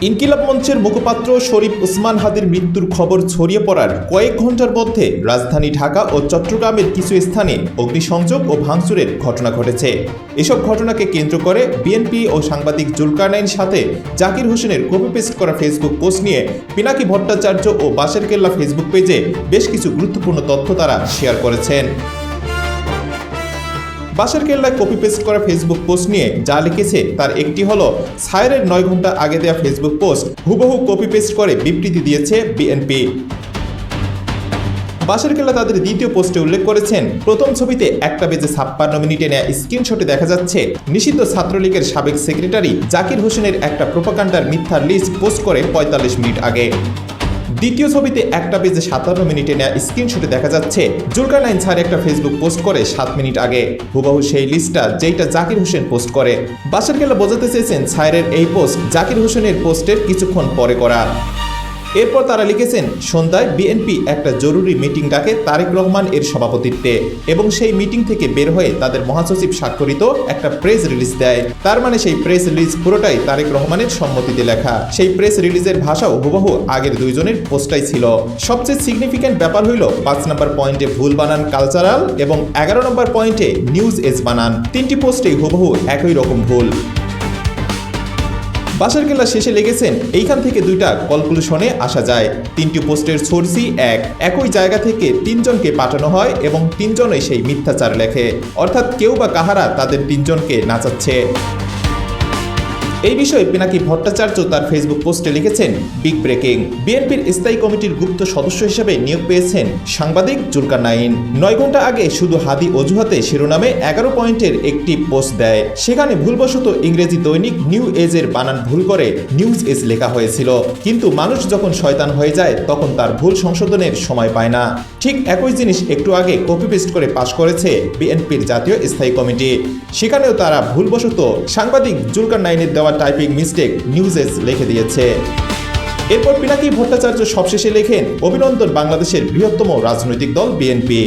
ইনকিলাব মঞ্চের মুখপাত্র শরীফ উসমান হাদির মৃত্যুর খবর ছড়িয়ে পড়ার কয়েক ঘণ্টার মধ্যে রাজধানী ঢাকা ও চট্টগ্রামের কিছু স্থানে অগ্নিসংযোগ ও ভাঙচুরের ঘটনা ঘটেছে। এসব ঘটনাকে কেন্দ্র করে বিএনপি ও সাংবাদিক জুলকারনাইন সাথে জাকির হোসেনের কপি পেস্ট করা ফেসবুক পোস্ট নিয়ে পিনাকি ভট্টাচার্য ও বাসের কেল্লা ফেসবুক পেজে বেশ কিছু গুরুত্বপূর্ণ তথ্য তারা শেয়ার করেছেন। বাসের কেল্লায় কপি পেস্ট করা ফেসবুক পোস্ট নিয়ে যা লিখেছে তার একটি হলো, সায়েরের নয় ঘণ্টা আগে দেওয়া ফেসবুক পোস্ট হুবহু কপি পেস্ট করে বিবৃতি দিয়েছে বিএনপি বাসের কেল্লা তাদের দ্বিতীয় পোস্টে উল্লেখ করেছেন, প্রথম ছবিতে একটা বেজে ছাপ্পান্ন মিনিটে নেওয়া স্ক্রিনশটে দেখা যাচ্ছে, নিষিদ্ধ ছাত্রলীগের সাবেক সেক্রেটারি জাকির হোসেনের একটা প্রোপাকাণ্ডার মিথ্যার লিস্ট পোস্ট করে পঁয়তাল্লিশ মিনিট আগে। দ্বিতীয় ছবিতে একটা পেজে সাতান্ন মিনিটে নেওয়া স্ক্রিনশটে দেখা যাচ্ছে, জুলকার নাইন ছাড় একটা ফেসবুক পোস্ট করে সাত মিনিট আগে। হুবাহু সেই লিস্টটা যেইটা জাকির হোসেন পোস্ট করে। বাসার খেলা বোঝাতে চেয়েছেন ছায়ের এই পোস্ট জাকির হোসেনের পোস্টের কিছুক্ষণ পরে করা। এরপর তারা লিখেছেন, সন্ধ্যায় বিএনপি একটা জরুরি মিটিং ডাকে তারেক রহমান এর সভাপতিত্বে এবং সেই মিটিং থেকে বের হয়ে তাদের মহাসচিব স্বাক্ষরিত একটা প্রেস রিলিজ দেয়। তার মানে সেই প্রেস রিলিজ পুরোটাই তারেক রহমানের সম্মতিতে লেখা। সেই প্রেস রিলিজের ভাষাও হুবহু আগের দুইজনের পোস্টাই ছিল। সবচেয়ে সিগনিফিক্যান্ট ব্যাপার হইল পাঁচ নম্বর পয়েন্টে ভুল বানান কালচারাল এবং এগারো নম্বর পয়েন্টে নিউজ এজ বানান। তিনটি পোস্টেই হুবহু একই রকম ভুল। বাসার কেল্লা শেষে লেগেছেন, এইখান থেকে দুইটা কলকুলেশনে আসা যায়। তিনটি পোস্টের সোর্সই এক। একই জায়গা থেকে তিনজনকে পাঠানো হয় এবং তিনজনই সেই মিথ্যাচার লেখে। অর্থাৎ কেউ বা কাহারা তাদের তিনজনকে নাচাচ্ছে। এই বিষয়ে পিনাকি ভট্টাচার্য তার ফেসবুক পোস্টে লিখেছেন, বিগ ব্রেকিং। বিএনপির স্থায়ী কমিটির গুপ্ত সদস্য হিসেবে নিয়োগ পেয়েছেন সাংবাদিক জুলকার নাইন নয় ঘণ্টা আগে শুধু হাদি অজুহাতে শিরোনামে এগারো পয়েন্টের একটি পোস্ট দেয়। সেখানে ভুলবশত ইংরেজি দৈনিক নিউ এজের বানান ভুল করে নিউজ এজ লেখা হয়েছিল। কিন্তু মানুষ যখন শয়তান হয়ে যায়, তখন তার ভুল সংশোধনের সময় পায় না। ঠিক একই জিনিস একটু আগে কপি পেস্ট করে পাশ করেছে বিএনপির জাতীয় স্থায়ী কমিটি। সেখানেও তারা ভুলবশত সাংবাদিক জুলকার নাইনের দেওয়া টাইপিং মিস্টেক নিউজেস লিখে দিয়েছে। এরপর পিনাকি ভট্টাচার্য সবশেষে লেখেন, অভিনন্দন বাংলাদেশের বৃহত্তম রাজনৈতিক দল বিএনপি।